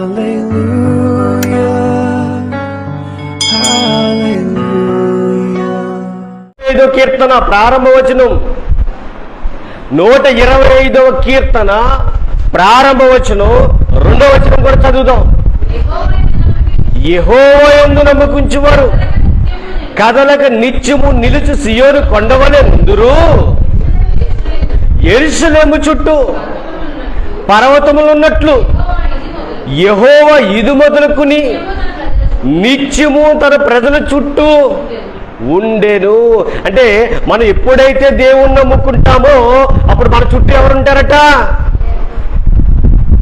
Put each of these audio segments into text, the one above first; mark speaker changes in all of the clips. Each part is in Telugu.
Speaker 1: ఐదో కీర్తన ప్రారంభవచనం. నూట ఇరవై ఐదవ కీర్తన ప్రారంభవచనం. రెండవ వచనం కూడా చదువుదాం. యహోయందు నమ్మకుంచువారు. కదలక నిత్యము నిలుచు సియోను కొండవలే ముందురు ఎరుసలేము చుట్టూ పర్వతములు ఉన్నట్లు యహోవ ఇది మొదలుకుని నిత్యము తన ప్రజల చుట్టూ ఉండేను. అంటే మనం ఎప్పుడైతే దేవుణ్ణి నమ్ముకుంటామో అప్పుడు మన చుట్టూ ఎవరు ఉంటారట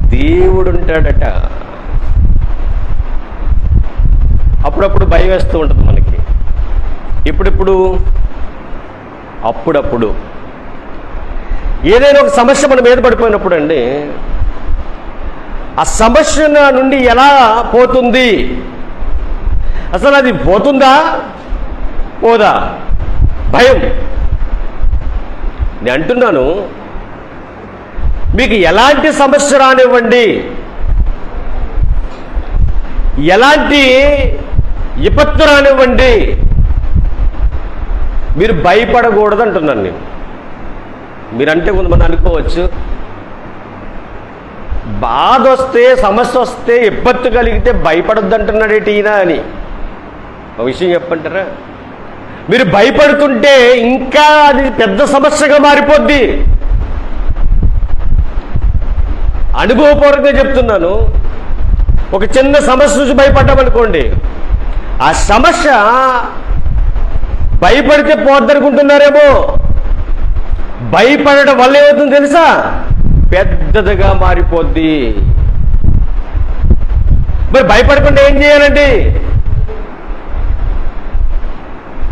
Speaker 1: దేవుడు ఉంటాడట అప్పుడప్పుడు భయం వేస్తూ ఉంటుంది మనకి. ఇప్పుడిప్పుడు అప్పుడప్పుడు. ఏదైనా ఒక సమస్య మన మీద పడిపోయినప్పుడు అండి ఆ సమస్య నుండి ఎలా పోతుంది? అసలు అది పోతుందా? పోదా? భయం. నేను అంటున్నాను మీకు ఎలాంటి సమస్య రానివ్వండి. ఎలాంటి విపత్తు రానివ్వండి. మీరు భయపడకూడదు అంటున్నాను నేను. మీరంటే కొంతమంది అనుకోవచ్చు బాధ వస్తే సమస్య వస్తే ఇబ్బంది కలిగితే భయపడొద్దు అంటున్నాడేటి ఈయన అని. ఒక విషయం చెప్పంటారా? మీరు భయపడుతుంటే ఇంకా అది పెద్ద సమస్యగా మారిపోద్ది. అనుభవపూర్వకంగా చెప్తున్నాను. ఒక చిన్న సమస్య నుంచి భయపడ్డామనుకోండి ఆ సమస్య భయపడితే పోద్దనుకుంటున్నారేమో. భయపడటం వల్ల ఏమవుతుంది తెలుసా? పెద్దదిగా మారిపోద్ది. మరి భయపడకుండా ఏం చేయాలండి?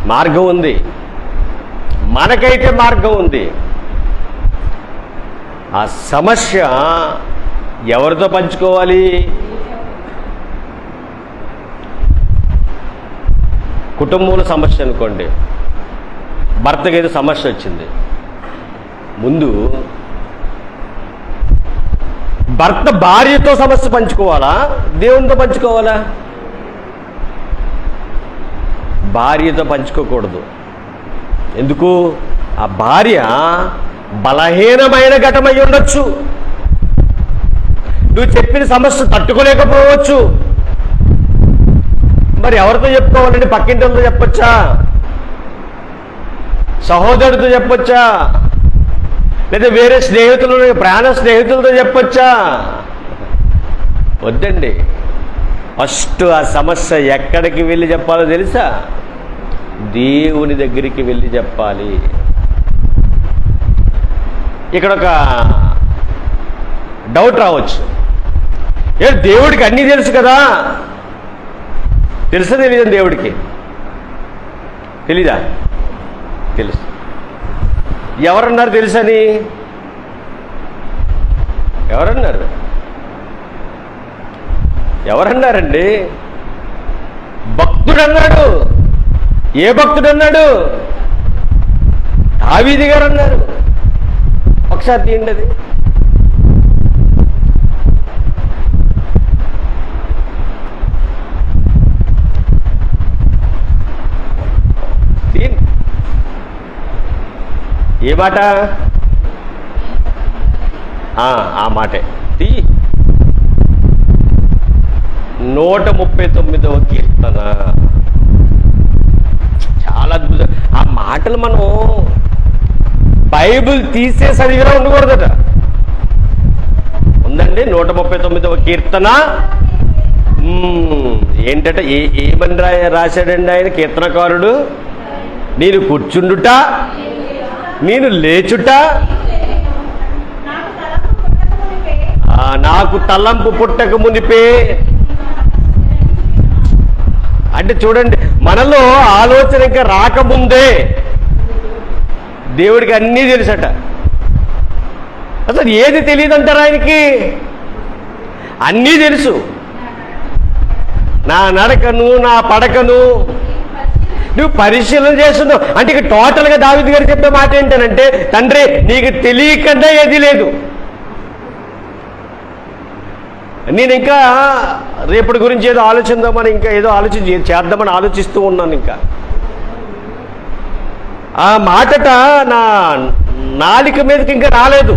Speaker 1: మార్గం ఉంది. మనకైతే మార్గం ఉంది. ఆ సమస్య ఎవరితో పంచుకోవాలి? కుటుంబంలో సమస్య అనుకోండి. భర్తకి ఏదో సమస్య వచ్చింది. ముందు భర్త భార్యతో సమస్య పంచుకోవాలా? దేవునితో పంచుకోవాలా? భార్యతో పంచుకోకూడదు. ఎందుకు? ఆ భార్య బలహీనమైన ఘటమై ఉండొచ్చు. నువ్వు చెప్పిన సమస్య తట్టుకోలేకపోవచ్చు. మరి ఎవరితో చెప్పుకోవాలండి? పక్కింటితో చెప్పొచ్చా? సహోదరుడితో చెప్పొచ్చా? లేదా వేరే స్నేహితులు ప్రాణ స్నేహితులతో చెప్పొచ్చా? వద్దండి. ఫస్ట్ ఆ సమస్య ఎక్కడికి వెళ్ళి చెప్పాలో తెలుసా? దేవుని దగ్గరికి వెళ్ళి చెప్పాలి. ఇక్కడ ఒక డౌట్ రావచ్చు. ఏ దేవుడికి అన్నీ తెలుసు కదా? తెలుసా తెలియదు దేవుడికి? తెలీదా? తెలుసు. ఎవరన్నారు తెలుసని? ఎవరన్నారు? ఎవరన్నారండి? భక్తుడు అన్నాడు ఏ భక్తుడు అన్నాడు దావీది గారు అన్నారు ఒకసారి తీయండి అది తీయండి ఏ మాట ఆ, మాటే. తీ. నూట ముప్పై తొమ్మిదవ కీర్తన. చాలా అద్భుతం. ఆ మాటలు మనం బైబిల్ తీసే చదివినా ఉండకూడదట. ఉందండి నూట ముప్పై తొమ్మిదవ కీర్తన. ఏంటంటే ఏ ఏమని రాశాడండి ఆయన కీర్తనకారుడు? నేను కూర్చుండుట? నేను లేచుట? నాకు తలంపు పుట్టక మునిపే. అంటే చూడండి మనలో ఆలోచన ఇంకా రాకముందే. దేవుడికి అన్నీ తెలుసట. అసలు ఏది తెలియదంటారు ఆయనకి? అన్నీ తెలుసు. నా నడకను నా పడకను నువ్వు పరిశీలన చేస్తున్నావు. అంటే ఇక టోటల్గా దావిద్ గారు చెప్పే మాట ఏంటనంటే తండ్రి నీకు తెలియకుండా ఏది లేదు. నేను ఇంకా రేపటి గురించి ఏదో ఆలోచిద్దామని ఇంకా ఏదో ఆలోచించి చేద్దామని ఆలోచిస్తూ ఉన్నాను ఇంకా. ఆ మాటట నా నాలిక మీదకి ఇంకా రాలేదు.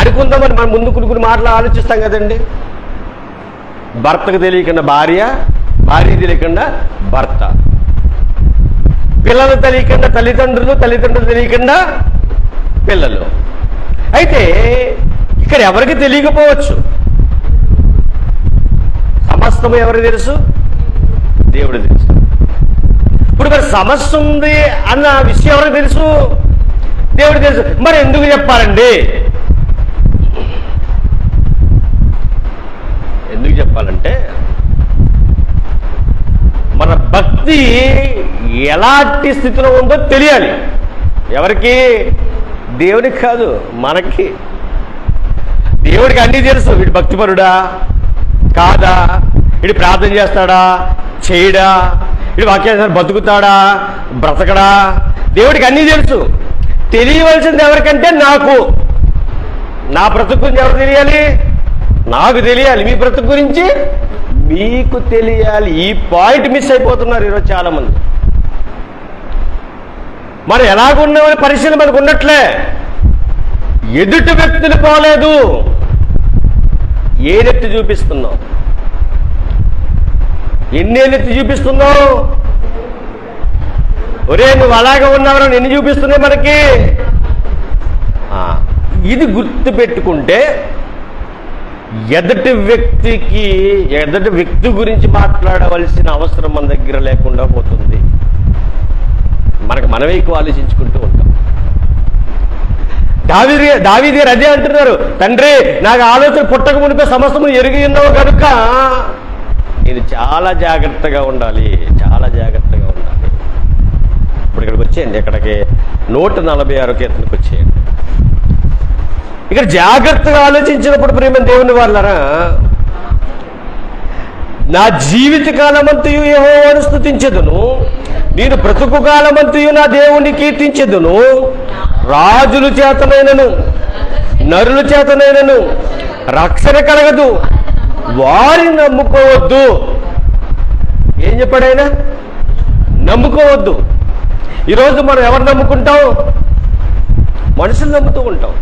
Speaker 1: అనుకుందామని మనం ముందు కొన్ని కొన్ని మాటలు ఆలోచిస్తాం కదండి. భర్తకు తెలియకుండా భార్య భార్య తెలియకుండా భర్త. పిల్లలు తెలియకుండా తల్లిదండ్రులు తల్లిదండ్రులు తెలియకుండా పిల్లలు. అయితే ఇక్కడ ఎవరికి తెలియకపోవచ్చు? సమస్తము ఎవరికి తెలుసు? దేవుడు తెలుసు. ఇప్పుడు మరి సమస్య ఉంది అన్న విషయం ఎవరికి తెలుసు? దేవుడు తెలుసు. మరి ఎందుకు చెప్పాలండి? ఎందుకు చెప్పాలంటే మన భక్తి ఎలాంటి స్థితిలో ఉందో తెలియాలి. ఎవరికి? దేవునికి కాదు మనకి. దేవుడికి అన్నీ తెలుసు. వీడు భక్తిపరుడా? కాదా? వీడు ప్రార్థన చేస్తాడా? చేయడా? వీడు వాక్యాన్ని బతుకుతాడా? బ్రతకడా? దేవుడికి అన్నీ తెలుసు. తెలియవలసింది ఎవరికంటే నాకు. నా బ్రతుకు గురించి ఎవరు తెలియాలి? నాకు తెలియాలి. మీ బ్రతుకు గురించి మీకు తెలియాలి. ఈ పాయింట్ మిస్ అయిపోతున్నారు ఈరోజు చాలా మంది మనం ఎలాగున్నామని పరిశీలన మనకు ఉన్నట్లే. ఎదుటి వ్యక్తులు పోలేదు. ఏ నెత్తి చూపిస్తున్నావు ఎన్నే నెత్తి చూపిస్తున్నావు ఒరే నువ్వు అలాగే ఉన్నావు ఎన్ని చూపిస్తున్నాయి మనకి. ఆ, ఇది గుర్తు పెట్టుకుంటే ఎదటి వ్యక్తికి ఎదటి వ్యక్తి గురించి మాట్లాడవలసిన అవసరం మన దగ్గర లేకుండా పోతుంది. మనకు మనమే ఎక్కువ ఆలోచించుకుంటూ ఉంటాం. దావిది దావీది అదే అంటున్నారు. తండ్రి నాకు ఆలోచన పుట్టక మునిపే సమస్తము ఎరిగి ఉన్నావు కనుక నేను చాలా జాగ్రత్తగా ఉండాలి. చాలా జాగ్రత్తగా ఉండాలి. ఇప్పుడు ఇక్కడికి వచ్చేయండి. ఇక్కడికి నూట నలభై ఆరు కీర్తనకు ఇక్కడ జాగ్రత్తగా ఆలోచించినప్పుడు ప్రేమ దేవుని వాళ్ళరా? నా జీవిత కాలమంతయు యెహోవాను స్థుతించదును నేను బ్రతుకు కాలమంతయు నా దేవుణ్ణి కీర్తించదును. రాజుల చేతనైనను నరుల చేతనైనను రక్షణ కలగదు. వారిని నమ్ముకోవద్దు. ఏం చెప్పాడైనా నమ్ముకోవద్దు. ఈరోజు మనం ఎవరు నమ్ముకుంటాం? మనుషులు నమ్ముతూ ఉంటాం.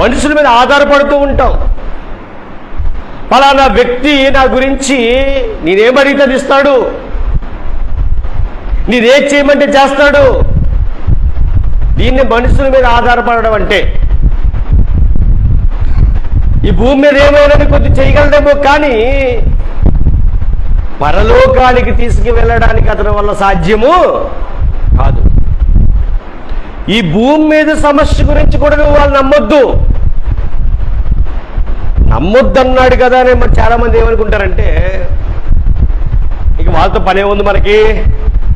Speaker 1: మనుషుల మీద ఆధారపడుతూ ఉంటాం. ఫలానా వ్యక్తి నా గురించి నేనేమడిగితే అది ఇస్తాడు. నేనేం చేయమంటే చేస్తాడు. దీన్ని మనుషుల మీద ఆధారపడడం అంటే ఈ భూమి మీద ఏమైనా కొద్ది చేయగలదేమో కానీ పరలోకానికి తీసుకువెళ్ళడానికి అతని వల్ల సాధ్యము ఈ భూమి మీద సమస్య గురించి కూడా నువ్వు వాళ్ళు నమ్మొద్దు. నమ్మొద్దు అన్నాడు కదా అని మరి చాలామంది ఏమనుకుంటారంటే ఇక వాళ్ళతో పనే ఉంది మనకి.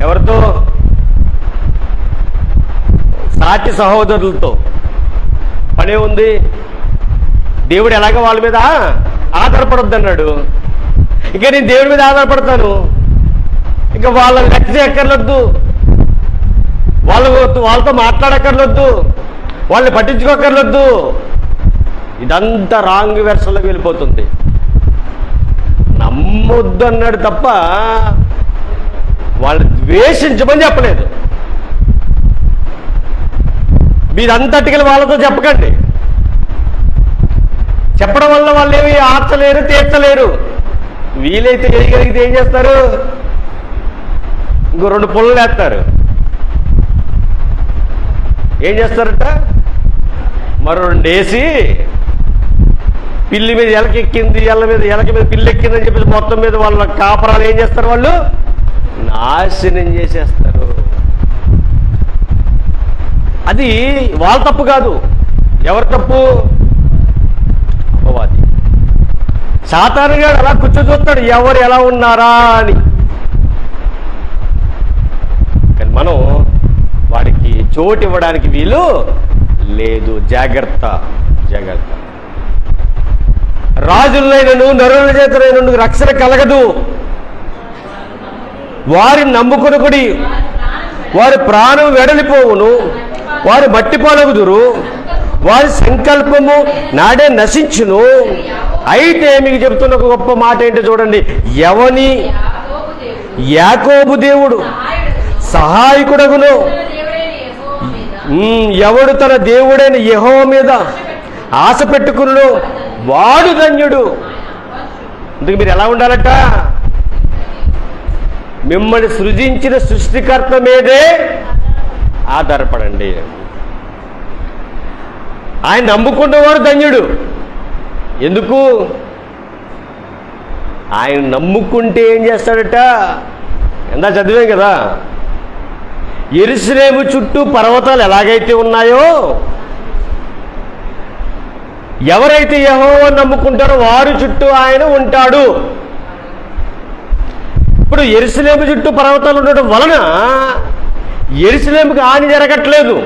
Speaker 1: ఎవరితో? సాటి సహోదరులతో పనే ఉంది. దేవుడు ఎలాగ వాళ్ళ మీద ఆధారపడొద్దు అన్నాడు ఇంకా నేను దేవుడి మీద ఆధారపడతాను. ఇంకా వాళ్ళని లెక్క ఎక్కర్లొద్దు. వాళ్ళు వాళ్ళతో మాట్లాడక్కర్లొద్దు వాళ్ళని పట్టించుకోకర్లొద్దు ఇదంతా రాంగ్ వెర్షన్లోకి వెళ్ళిపోతుంది. నమ్మొద్దు అన్నాడు తప్ప వాళ్ళు ద్వేషించమని చెప్పలేదు. మీరంతటికి వాళ్ళతో చెప్పకండి. చెప్పడం వల్ల వాళ్ళు ఏమి ఆర్చలేరు తీర్చలేరు. వీలైతే చేయగలిగితే ఏం చేస్తారు? ఇంకో రెండు పుల్లలు వేస్తారు. ఏం చేస్తారట? మరో రెండు వేసి పిల్లి మీద ఎలకెక్కింది ఎల్ల మీద ఎలక మీద పిల్లి ఎక్కిందని చెప్పేసి మొత్తం మీద వాళ్ళ కాపరాలు ఏం చేస్తారు వాళ్ళు? నాశనం చేసేస్తారు. అది వాళ్ళ తప్పు కాదు. ఎవరి తప్పు? అపవాది. సాతానుగాడు అలా కూర్చో చూస్తాడు ఎవరు ఎలా ఉన్నారా అని. కానీ మనం చోటు ఇవ్వడానికి వీలు లేదు. జాగ్రత్త జాగ్రత్త. రాజులైనను నరుల చేతనైనను రక్షణ కలగదు. వారి వారి సంకల్పము నాడే నశించును. అయితే మీకు చెప్తున్న ఒక గొప్ప మాట ఏంటో చూడండి. ఎవని?
Speaker 2: యాకోబు దేవుడు.
Speaker 1: సహాయకుడగును
Speaker 2: తన దేవుడైన యెహోవా మీద
Speaker 1: ఉమ్, ఎవడు తన దేవుడైన యహో మీద ఆశ పెట్టుకున్నాడు వాడు ధన్యుడు. అందుకు మీరు ఎలా ఉండాలట? మిమ్మల్ని సృజించిన సృష్టికర్త మీదే ఆధారపడండి. ఆయన నమ్ముకున్నవాడు ధన్యుడు. ఎందుకు? ఆయన నమ్ముకుంటే ఏం చేస్తాడట? ఎందా చదివాం కదా? ఎరుసలేము చుట్టూ పర్వతాలు ఎలాగైతే ఉన్నాయో ఎవరైతే యహోవ నమ్ముకుంటారో వారి చుట్టూ ఆయన ఉంటాడు. ఇప్పుడు ఎరుసలేము చుట్టూ పర్వతాలు ఉండటం వలన ఎరుసలేముకి హాని జరగట్లేదు.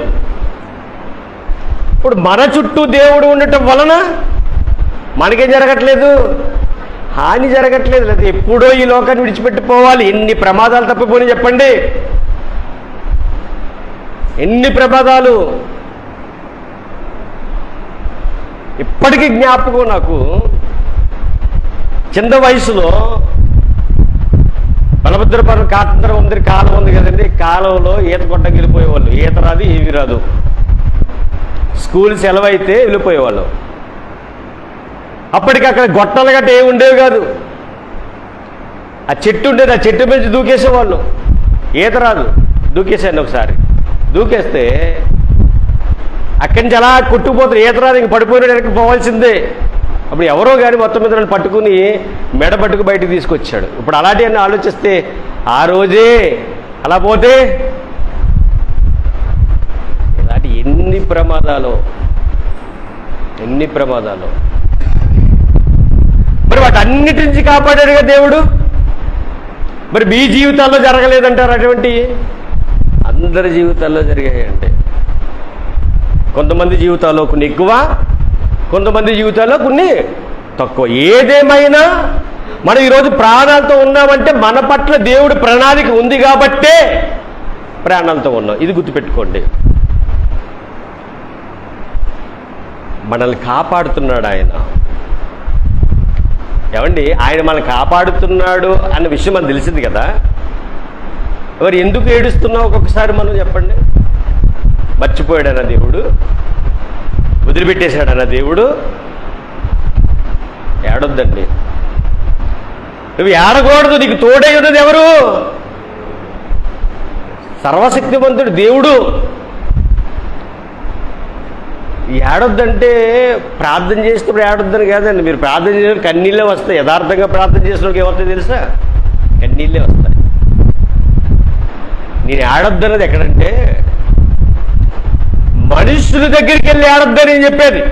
Speaker 1: ఇప్పుడు మన చుట్టూ దేవుడు ఉండటం వలన మనకేం జరగట్లేదు? హాని జరగట్లేదు. లేదా ఎప్పుడో ఈ లోకాన్ని విడిచిపెట్టిపోవాలి. ఎన్ని ప్రమాదాలు తప్పిపోయి చెప్పండి. ఎన్ని ప్రమాదాలు ఇప్పటికీ జ్ఞాపకం నాకు. చిన్న వయసులో బలభద్రపురం కాటంతరం ఉంది కాలం ఉంది కదండి. కాలంలో ఈత కొట్టకి వెళ్ళిపోయేవాళ్ళు. ఈత రాదు ఏవి రాదు. స్కూల్ సెలవు అయితే వెళ్ళిపోయేవాళ్ళు. అప్పటికి అక్కడ గొట్టలు గట్ట ఏమి ఉండేవి కాదు. ఆ చెట్టు ఉండేది ఆ చెట్టు మీద దూకేసేవాళ్ళు. ఈత రాదు. దూకేసాను ఒకసారి. దూకేస్తే అక్కడి నుంచి అలా కొట్టుకుపోతారు ఈత ఇంక పడిపోయిన పోవాల్సిందే. అప్పుడు ఎవరో కానీ మొత్తం మీద నన్ను పట్టుకుని మెడ పట్టుకు బయటకు తీసుకొచ్చాడు. ఇప్పుడు అలాంటి ఆలోచిస్తే ఆ రోజే అలా పోతే ఇలాంటి ఎన్ని ప్రమాదాలు ఎన్ని ప్రమాదాలు. మరి వాటన్నిటి నుంచి కాపాడాడుగా దేవుడు? మరి మీ జీవితాల్లో జరగలేదంటారు అటువంటి అందరి జీవితాల్లో జరిగాయండి కొంతమంది జీవితాల్లో కొన్ని ఎక్కువ కొంతమంది జీవితాల్లో కొన్ని తక్కువ. ఏదేమైనా మనం ఈరోజు ప్రాణాలతో ఉన్నామంటే మన పట్ల దేవుడి ప్రణాళిక ఉంది కాబట్టే ప్రాణాలతో ఉన్నాం. ఇది గుర్తుపెట్టుకోండి. మనల్ని కాపాడుతున్నాడు ఆయన. ఏమండి? ఆయన మనల్ని కాపాడుతున్నాడు అన్న విషయం మనకు తెలిసింది కదా. మరి ఎందుకు ఏడుస్తున్నావు ఒక్కొక్కసారి మనం చెప్పండి? మర్చిపోయాడన్న దేవుడు? వదిలిపెట్టేశాడన్న దేవుడు? ఏడొద్దండి. నువ్వు ఏడకూడదు నీకు తోడై ఉన్నది ఎవరు? సర్వశక్తివంతుడు దేవుడు. ఏడొద్దంటే ప్రార్థన చేసినప్పుడు ఏడొద్దని కాదండి. మీరు ప్రార్థన చేసిన కన్నీళ్ళే వస్తాయి. యథార్థంగా ప్రార్థన చేసినప్పుడు ఏమవుతాయి తెలుసా? కన్నీళ్ళే వస్తాయి. నేను ఏడొద్దన్నది ఎక్కడంటే మనుషుల దగ్గరికి వెళ్ళి ఏడొద్దని నేను చెప్పేది.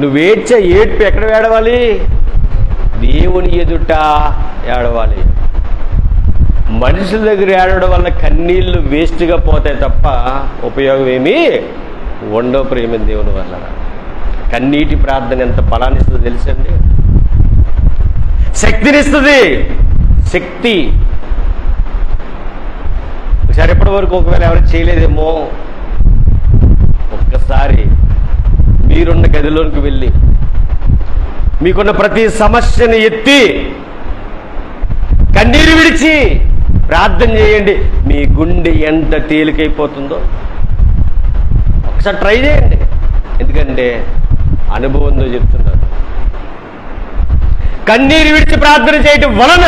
Speaker 1: నువ్వేడ్చ ఏడ్పు ఎక్కడ ఏడవాలి? దేవుని ఎదుట ఏడవాలి. మనుషుల దగ్గర ఏడవడం వల్ల కన్నీళ్ళు వేస్ట్గా పోతాయి తప్ప ఉపయోగం ఏమీ ఉండవు ప్రేమ దేవుని వల్ల కన్నీటి ప్రార్థన ఎంత బలాన్ని ఇస్తుందో తెలుసండి? శక్తినిస్తుంది. శక్తి. ఒకసారి ఎప్పటి వరకు ఒకవేళ ఎవరు చేయలేదేమో ఒక్కసారి మీరున్న గదిలోనికి వెళ్ళి మీకున్న ప్రతి సమస్యని ఎత్తి కన్నీరు విడిచి ప్రార్థన చేయండి. మీ గుండె ఎంత తేలికైపోతుందో ఒకసారి ట్రై చేయండి. ఎందుకంటే అనుభవంతో చెప్తున్నారు కన్నీరు విడిచి ప్రార్థన చేయటం వలన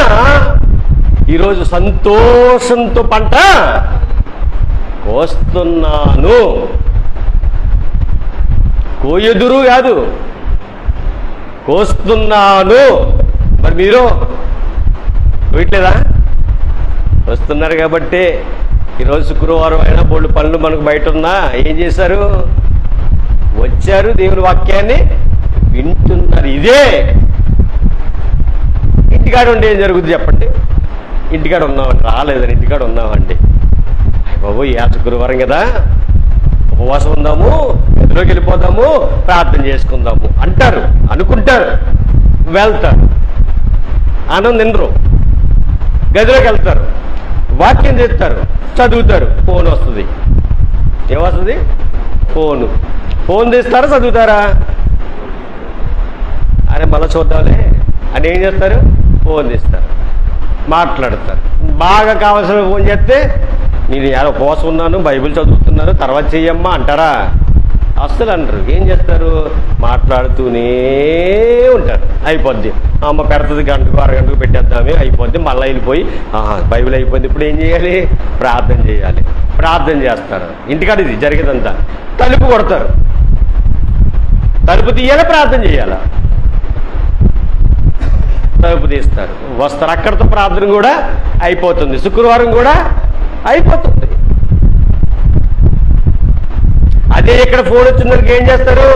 Speaker 1: ఈరోజు సంతోషంతో పంట కోస్తున్నాను. కోయెదురు కాదు కోస్తున్నాను. మరి మీరు? కోయట్లేదా వస్తున్నారు కాబట్టి ఈరోజు శుక్రవారం అయినా బోళ్ళు పనులు మనకు బయట ఉన్నా. ఏం చేశారు? వచ్చారు దేవుని వాక్యాన్ని వింటున్నారు. ఇదే ఇంటికాడ ఉంటే ఏం జరుగుతుంది చెప్పండి? ఇంటికాడ ఉన్నామండి రాలేదని ఇంటికాడ ఉన్నామండి. బాబు ఈ శుక్రవారం కదా. ఉపవాసం ఉందాము గదిలోకి వెళ్ళిపోదాము ప్రార్థన చేసుకుందాము. అంటారు అనుకుంటారు వెళ్తారు. ఆనందం తినరు గదిలోకి వెళ్తారు. వాక్యం చేస్తారు చదువుతారు. ఫోన్ వస్తుంది. ఏమొస్తుంది ఫోను. ఫోన్ తీస్తారా చదువుతారా? అరే మళ్ళీ చూద్దాంలే. అని ఏం చేస్తారు? ఫోన్ మాట్లాడతారు. బాగా కావాల్సిన ఫోన్ చేస్తే నేను ఎలా కోసం ఉన్నాను బైబిల్ చదువుతున్నాను తర్వాత చెయ్యమ్మా అంటారా? అస్సలు అంటారు ఏం చేస్తారు? మాట్లాడుతూనే ఉంటారు. అయిపోద్ది. అమ్మ పెడుతుంది గంటకు అరగంటకు పెట్టేద్దామే అయిపోద్ది. మళ్ళీ వెళ్ళిపోయి బైబిల్ అయిపోయింది ఇప్పుడు ఏం చేయాలి? ప్రార్థన చేయాలి. ప్రార్థన చేస్తారు. ఇంటికాడ ఇది జరిగేదంతా. తలుపు కొడతారు. తలుపు తీయాలి ప్రార్థన చేయాలా. తలుపు తీస్తారు వస్తారు. అక్కడితో ప్రార్థన కూడా అయిపోతుంది. శుక్రవారం కూడా అయిపోతుంది. అదే ఇక్కడ ఫోన్ వచ్చిందరికి ఏం చేస్తారు?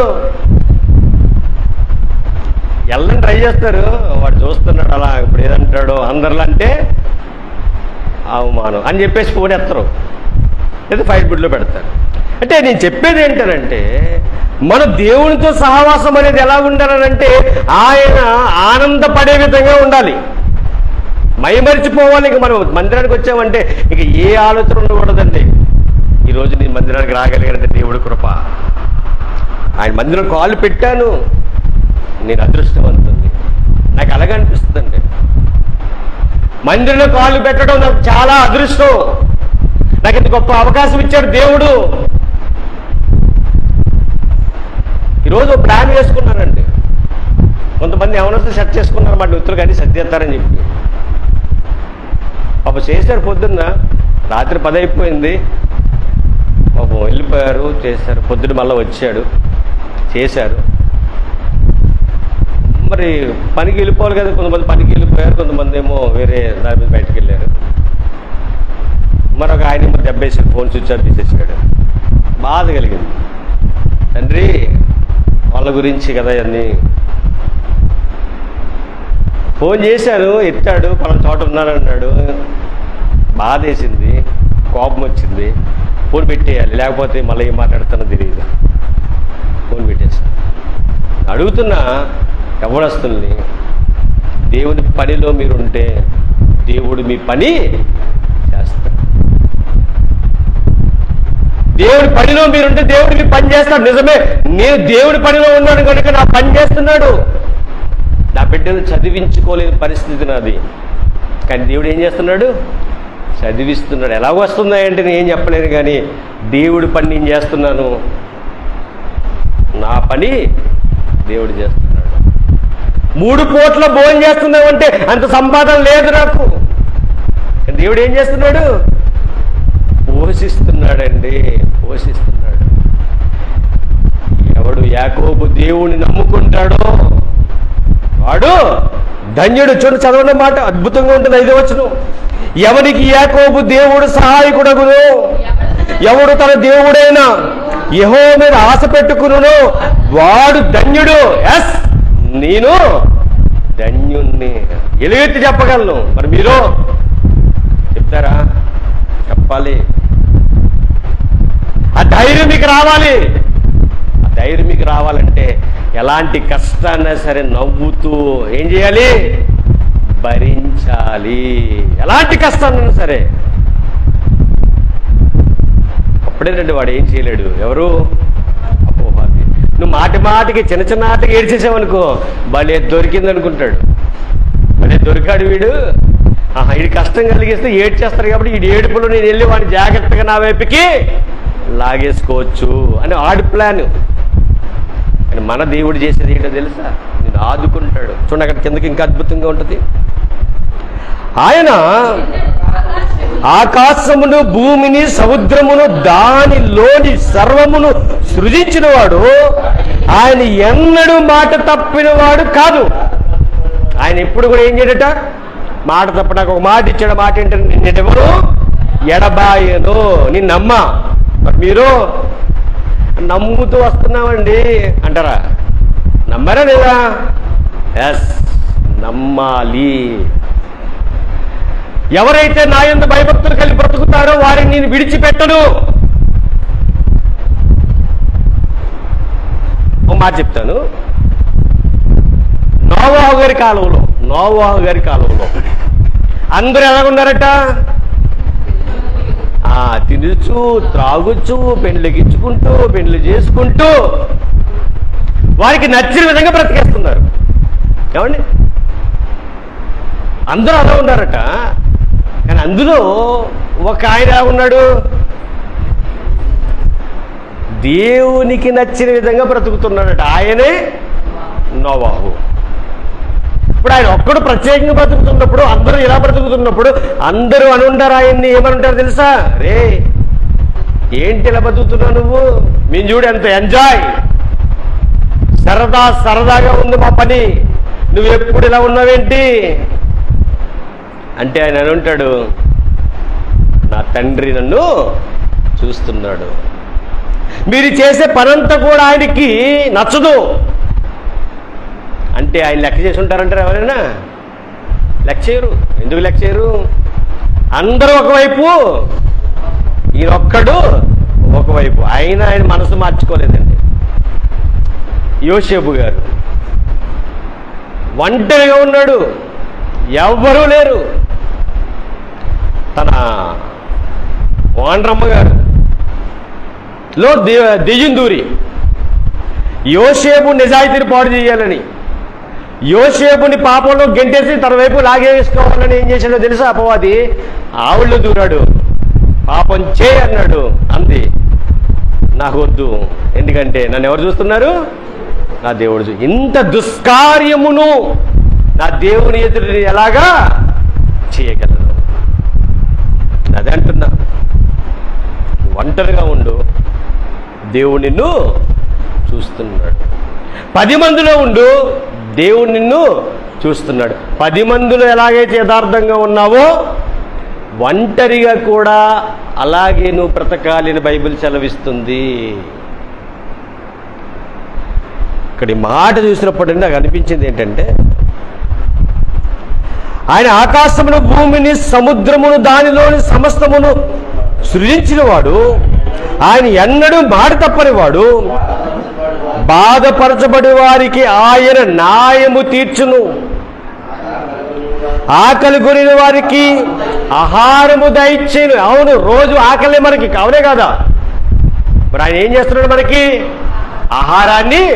Speaker 1: వెళ్ళని ట్రై చేస్తారు. వాడు చూస్తున్నాడు అలా ఇప్పుడు ఏదంటాడు? అందరిలో అంటే అవమానం అని చెప్పేసి ఫోన్ ఎత్తరు. లేదా ఫైట్ బుడ్లో పెడతారు. అంటే నేను చెప్పేది ఏంటనంటే మన దేవునితో సహవాసం అనేది ఎలా ఉండాలనంటే ఆయన ఆనందపడే విధంగా ఉండాలి. మైమరిచిపోవాలి. ఇంక మనం మందిరానికి వచ్చామంటే ఇక ఏ ఆలోచన ఉండకూడదండి. ఈరోజు నేను మందిరానికి రాగలిగానంటే దేవుడి కృప. ఆయన మందిరం కాలు పెట్టాను. నేను అదృష్టవంతుంది నాకు అలాగే అనిపిస్తుందండి. మందిరంలో కాళ్ళు పెట్టడం నాకు చాలా అదృష్టం. నాకు ఇంత గొప్ప అవకాశం ఇచ్చాడు దేవుడు. ఈరోజు ప్లాన్ చేసుకున్నారండి కొంతమంది ఎవరితో సెట్ చేసుకున్నారు మా మిత్రులు కానీ సెట్ చేస్తారని చెప్పి. పాప చేశారు పొద్దున్న రాత్రి పది అయిపోయింది. పాపం వెళ్ళిపోయారు చేశారు. పొద్దున్న మళ్ళీ వచ్చాడు చేశారు. మరి పనికి వెళ్ళిపోవాలి కదా కొంతమంది పనికి వెళ్ళిపోయారు కొంతమంది ఏమో వేరే దాని మీద బయటకు వెళ్ళారు. మరొక ఆయన మరి దెబ్బేసి ఫోన్ స్విచ్ ఆఫ్ తీసేసాడు బాధ కలిగింది. తండ్రి వాళ్ళ గురించి కదా అన్నీ ఫోన్ చేశాను ఎత్తాడు పలానా చోట ఉన్నానన్నాడు బాధేసింది కోపం వచ్చింది. ఫోన్ పెట్టేయాలి లేకపోతే మళ్ళీ ఏం మాట్లాడుతానో తెలియదు. ఫోన్ పెట్టేసాను అడుగుతున్నా యవనస్తుల్ని దేవుని పనిలో మీరుంటే దేవుడు మీ పని చేస్తాడు. దేవుడి పనిలో మీరుంటే దేవుడు మీ పని చేస్తాడు. నిజమే నేను దేవుడి పనిలో ఉన్నాను కనుక నా పని చేస్తున్నాడు. నా బిడ్డను చదివించుకోలేని పరిస్థితి నాది. కానీ దేవుడు ఏం చేస్తున్నాడు? చదివిస్తున్నాడు. ఎలాగ వస్తున్నాయంటే నేను ఏం చెప్పలేను కానీ దేవుడి పని నేను చేస్తున్నాను. నా పని దేవుడు చేస్తున్నాడు. మూడు కోట్ల భోజనం చేస్తున్నావంటే అంత సంపాదన లేదు నాకు. దేవుడు ఏం చేస్తున్నాడు? పోషిస్తున్నాడండి. పోషిస్తున్నాడు. ఎవడు యాకోబు దేవుని నమ్ముకుంటాడో వాడు ధన్యుడు. చూడు చదవడం మాట అద్భుతంగా ఉంటుంది ఐదో వచ్చును ఎవరికి యాకోబు దేవుడు సహాయకుడగును ఎవడు తన దేవుడైన యహో మీద ఆశ పెట్టుకును వాడు ధన్యుడు. ఎస్ నేను ధన్యుణ్ణి. ఎలుగెత్తి చెప్పగలను. మరి మీరు చెప్తారా? చెప్పాలి. ఆ ధైర్యం మీకు రావాలి. ఆ ధైర్యం మీకు రావాలంటే ఎలాంటి కష్టాన్నా సరే నవ్వుతూ ఏం చేయాలి? భరించాలి. ఎలాంటి కష్టాన్నైనా సరే. అప్పుడేనండి వాడు ఏం చేయలేడు. ఎవరు? అపోహాది నువ్వు మాటి మాటికి చిన్న చిన్న ఆటకి ఏడ్చేసావనుకో భలే దొరికింది అనుకుంటాడు భలే దొరికాడు వీడు. ఆహా వీడి కష్టం కలిగిస్తే ఏడ్చేస్తారు కాబట్టి ఈ ఏడుపులో నేను వెళ్ళి వాడిని జాగ్రత్తగా నా వైపుకి లాగేసుకోవచ్చు అని ఆడ్ ప్లాన్. అని మన దేవుడు చేసేది ఏంటో తెలుసా? నేను ఆదుకుంటాడు. చూడండి అక్కడ కిందకి ఇంకా అద్భుతంగా ఉంటుంది. ఆయన ఆకాశమును భూమిని సముద్రమును దానిలోని సర్వమును సృజించినవాడు ఆయన ఎన్నడూ మాట తప్పినవాడు కాదు. ఆయన ఎప్పుడు కూడా ఏం చేయడట? మాట తప్పడానికి ఒక మాట ఇచ్చాడు. మాట ఏంటంటే నిన్నెవరు? ఎడబాయను. నిన్ను నమ్మా మరి మీరు నమ్ముతూ వస్తున్నామండి. అంటారా? నమ్మరా లేదా? ఎస్ నమ్మాలి. ఎవరైతే నా యందు భయభక్తులు కలిగి బ్రతుకుతారో వారిని నేను విడిచిపెట్టను. ఒక మాట చెప్తాను. నోవాహు గారి కాలంలో నోవాహు గారి కాలంలో అందరూ ఎలాగున్నారట? తినుచు త్రాగుచు పెండ్లిగించుకుంటూ పెండ్లి చేసుకుంటూ వారికి నచ్చిన విధంగా బ్రతికేస్తున్నారు ఏమండి? అందరూ అలా ఉన్నారట. కానీ అందులో ఒక ఆయన ఉన్నాడు దేవునికి నచ్చిన విధంగా బ్రతుకుతున్నాడట. ఆయనే నోవాహు. ఇప్పుడు ఆయన ఒక్కడు ప్రత్యేకంగా బ్రతుకుతున్నప్పుడు అందరూ ఇలా బ్రతుకుతున్నప్పుడు అందరూ అని ఉంటారు ఆయన్ని? ఏమని ఉంటారు తెలుసా? రే ఏంటి ఇలా బతుకుతున్నావు నువ్వు? మేము చూడు ఎంత ఎంజాయ్. సరదా సరదాగా ఉంది మా పని. నువ్వు ఎప్పుడు ఇలా ఉన్నావేంటి? అంటే ఆయన అని ఉంటాడు నా తండ్రి నన్ను చూస్తున్నాడు. మీరు చేసే పనంతా కూడా ఆయనకి నచ్చదు. అంటే ఆయన లెక్క చేసి ఉంటారంటారు ఎవరైనా? లెక్క చేయరు. ఎందుకు లెక్క చేయరు? అందరూ ఒకవైపు ఈయనొక్కడు ఒకవైపు. ఆయన ఆయన మనసు మార్చుకోలేదండి. యోసేపు గారు ఒంటరిగా ఉన్నాడు. ఎవ్వరూ లేరు. తన వాండ్రమ్మ గారు. లో దె- దెయ్యం దూరి యోసేపు నిజాయితీని పాడు చేయాలని యోసేపుని పాపంలో గెంటేసి తన వైపు లాగేసుకోవాలని ఏం చేశాడో తెలుసా అపవాది? ఆవుళ్ళు దూరాడు. పాపం చే అన్నాడు. అంది నాకు వద్దు ఎందుకంటే నన్ను ఎవరు చూస్తున్నారు? నా దేవుడు ఇంత దుష్కార్యమును నా దేవుని ఎదురు ఎలాగా చేయగలను? అదే అంటున్నా. ఒంటరిగా ఉండు. దేవుడు నిన్ను చూస్తున్నాడు. పది మందిలో ఉండు. దేవుడు నిన్ను చూస్తున్నాడు. పది మందిలో ఎలాగైతే యథార్థంగా ఉన్నావో ఒంటరిగా కూడా అలాగే నువ్వు బ్రతకాలని బైబిల్ సెలవిస్తుంది. ఇక్కడ ఈ మాట చూసినప్పుడు నాకు అనిపించింది ఏంటంటే ఆయన ఆకాశమును భూమిని సముద్రమును దానిలోని సమస్తమును సృజించినవాడు. ఆయన ఎన్నడూ మాట తప్పనివాడు. బాధపరచబడి వారికి ఆయన న్యాయము తీర్చును. ఆకలి కొనిన వారికి ఆహారము దయచేను అవును రోజు ఆకలి మనకి కావనే కదా. మరి ఆయన ఏం చేస్తున్నాడు మనకి? ఆహారాన్ని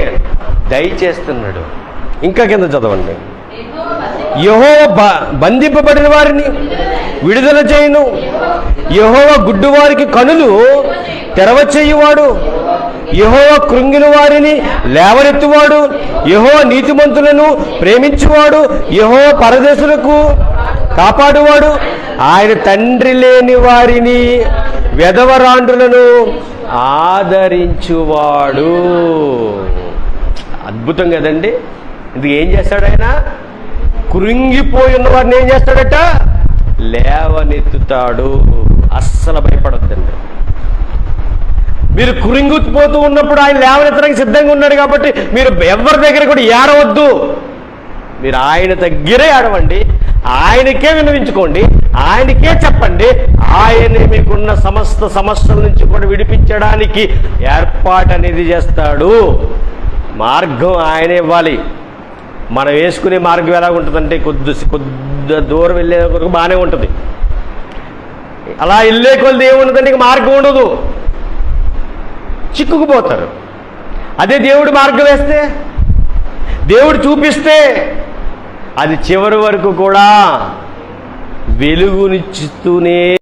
Speaker 1: దయచేస్తున్నాడు. ఇంకా కింద చదవండి. యహో బ- బంధింపబడిన వారిని విడుదల చేయను. యహోవ గుడ్డు వారికి కనులు తెరవచేయువాడు. యహోవ కృంగిన వారిని లేవనెత్తువాడు యహో నీతిమంతులను ప్రేమించువాడు యహో పరదేశులకు కాపాడువాడు. ఆయన తండ్రి లేని వారిని వెధవరాండ్రులను ఆదరించువాడు. అద్భుతం కదండి. ఇది ఏం చేస్తాడు ఆయన? కృంగిపోయి ఉన్న వారిని ఏం చేస్తాడట? లేవనెత్తుతాడు. అస్సలు భయపడొద్దండి. మీరు కురింగిపోతూ ఉన్నప్పుడు ఆయన లేవనెత్తడానికి సిద్ధంగా ఉన్నాడు కాబట్టి మీరు ఎవరి దగ్గర కూడా ఏడవద్దు. మీరు ఆయన దగ్గరే ఏడవండి. ఆయనకే వినవించుకోండి ఆయనకే చెప్పండి. ఆయనే మీకున్న సమస్త సమస్యల నుంచి కూడా విడిపించడానికి ఏర్పాటు అనేది చేస్తాడు. మార్గం ఆయనే ఇవ్వాలి. మనం వేసుకునే మార్గం ఎలా ఉంటుందంటే కొద్ది కొద్ది దూరం వెళ్ళే వరకు బాగానే ఉంటుంది. అలా వెళ్ళే కొద్ది ఏముంటుందంటే మార్గం ఉండదు. చిక్కుకుపోతారు. అదే దేవుడు మార్గం వేస్తే దేవుడు చూపిస్తే అది చివరి వరకు కూడా వెలుగునిచ్చుతూనే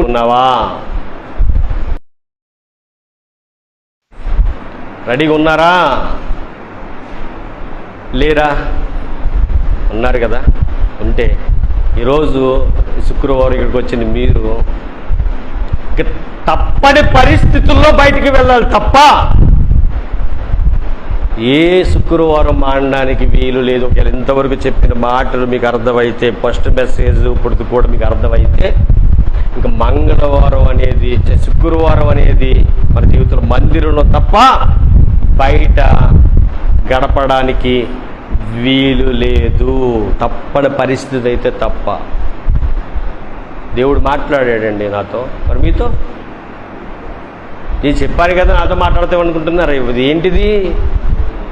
Speaker 1: ఉన్నావా? రెడీగా ఉన్నారా? లేరా? ఉన్నారు కదా? ఉంటే ఈరోజు శుక్రవారం ఇక్కడికి వచ్చిన మీరు. తప్పని పరిస్థితుల్లో బయటికి వెళ్ళాలి తప్ప ఏ శుక్రవారం మానడానికి వీలు లేదు. ఒకవేళ ఇంతవరకు చెప్పిన మాటలు మీకు అర్థమైతే ఫస్ట్ మెసేజ్ ఇప్పుడు కూడా మీకు అర్థమైతే ఇంకా మంగళవారం అనేది శుక్రవారం అనేది మన జీవితంలో మందిరంలో తప్ప బయట గడపడానికి వీలు లేదు. తప్పని పరిస్థితి అయితే తప్ప. దేవుడు మాట్లాడాడండి నాతో. మరి మీతో? నేను చెప్పాను కదా నాతో మాట్లాడతాం అనుకుంటున్నారు? ఇది ఏంటిది?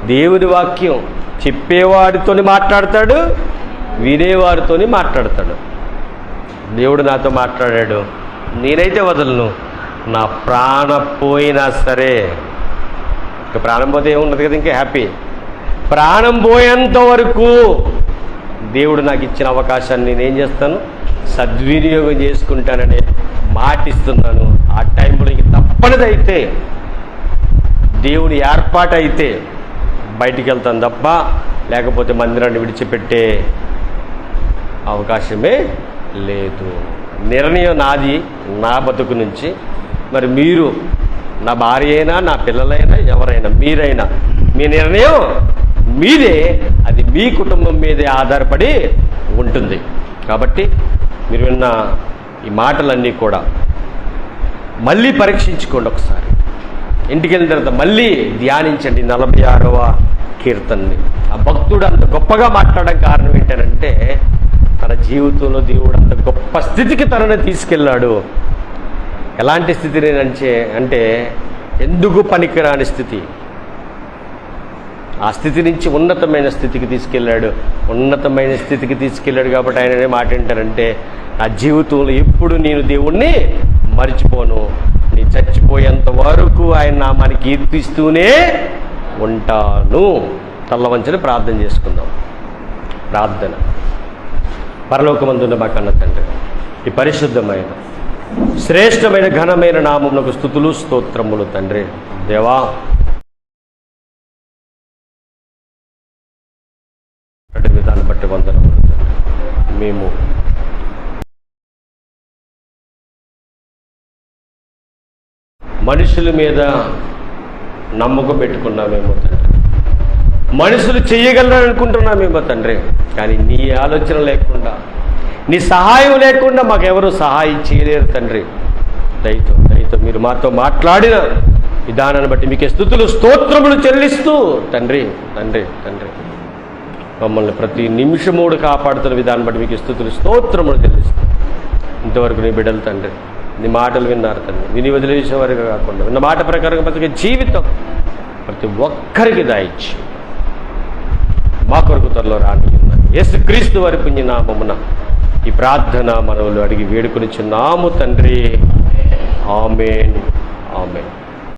Speaker 1: దేవుని వాక్యం. చెప్పేవాడితో మాట్లాడతాడు వినేవాడితోని మాట్లాడతాడు. దేవుడు నాతో మాట్లాడాడు నేనైతే వదలను. నా ప్రాణ పోయినా సరే ఇంకా ప్రాణం పోతే ఏమున్నది కదా ఇంకా హ్యాపీ. ప్రాణం పోయేంత వరకు దేవుడు నాకు ఇచ్చిన అవకాశాన్ని నేనేం చేస్తాను? సద్వినియోగం చేసుకుంటానని మాటిస్తున్నాను. ఆ టైంలో ఇంక తప్పనిదైతే దేవుని ఏర్పాటైతే బయటికి వెళ్తాను తప్ప లేకపోతే మందిరాన్ని విడిచిపెట్టే అవకాశమే లేదు. నిర్ణయం నాది నా బతుకు నుంచి. మరి మీరు నా భార్య అయినా నా పిల్లలైనా ఎవరైనా మీరైనా మీ నిర్ణయం మీదే అది మీ కుటుంబం మీదే ఆధారపడి ఉంటుంది. కాబట్టి మీరు విన్న ఈ మాటలన్నీ కూడా మళ్ళీ పరీక్షించుకోండి ఒకసారి. ఇంటికి వెళ్ళిన తర్వాత మళ్ళీ ధ్యానించండి నలభై ఆరవ కీర్తనని. ఆ భక్తుడు అంత గొప్పగా మాట్లాడడం కారణం ఏంటంటే తన జీవితంలో దేవుడు అంత గొప్ప స్థితికి తనని తీసుకెళ్ళాడు. ఎలాంటి స్థితిని అంటే అంటే ఎందుకు పనికిరాని స్థితి? ఆ స్థితి నుంచి ఉన్నతమైన స్థితికి తీసుకెళ్ళాడు. ఉన్నతమైన స్థితికి తీసుకెళ్ళాడు కాబట్టి ఆయన ఏం మాట ఏంటారంటే నా జీవితంలో ఎప్పుడు నేను దేవుణ్ణి మర్చిపోను. నీ చచ్చిపోయేంత వరకు ఆయన నామాన్ని కీర్తిస్తూనే ఉంటాను. తల్లవంచని ప్రార్థన చేసుకుందాం. ప్రార్థన. పరలోకమందున్న మా కన్న తండ్రి ఈ పరిశుద్ధమైన శ్రేష్టమైన ఘనమైన నామమునకు స్థుతులు స్తోత్రములు తండ్రి. దేవా బట్టి వందనములు మేము మనుషుల మీద నమ్మకం పెట్టుకున్నామేమో తండ్రి. మనుషులు చేయగలరని అనుకుంటున్నామేమో తండ్రి. కానీ నీ ఆలోచన లేకుండా నీ సహాయం లేకుండా మాకెవరు సహాయం చేయలేరు తండ్రి. దయతో దయతో మీరు మాతో మాట్లాడిన విధానాన్ని బట్టి మీకు స్థుతులు స్తోత్రములు చెల్లిస్తూ తండ్రి తండ్రి తండ్రి. మమ్మల్ని ప్రతి నిమిషమూడు కాపాడుతున్న విధానం బట్టి మీకు స్థుతులు స్తోత్రములు తెలుస్తుంది ఇంతవరకు నీ బిడ్డలు తండ్రి నీ మాటలు విన్నారు తండ్రి. విని వదిలేసేవారిగా కాకుండా విన్న మాట ప్రకారం బతికే జీవితం ప్రతి ఒక్కరికి దాయిచ్చి మా కొరకు త్వరలో రాని ఎస్ క్రీస్తు వారి పుణ్యనామమున ఈ ప్రార్థన మనవులు అడిగి వేడుకొనిచున్నాము తండ్రి. ఆమెన్. ఆమెన్.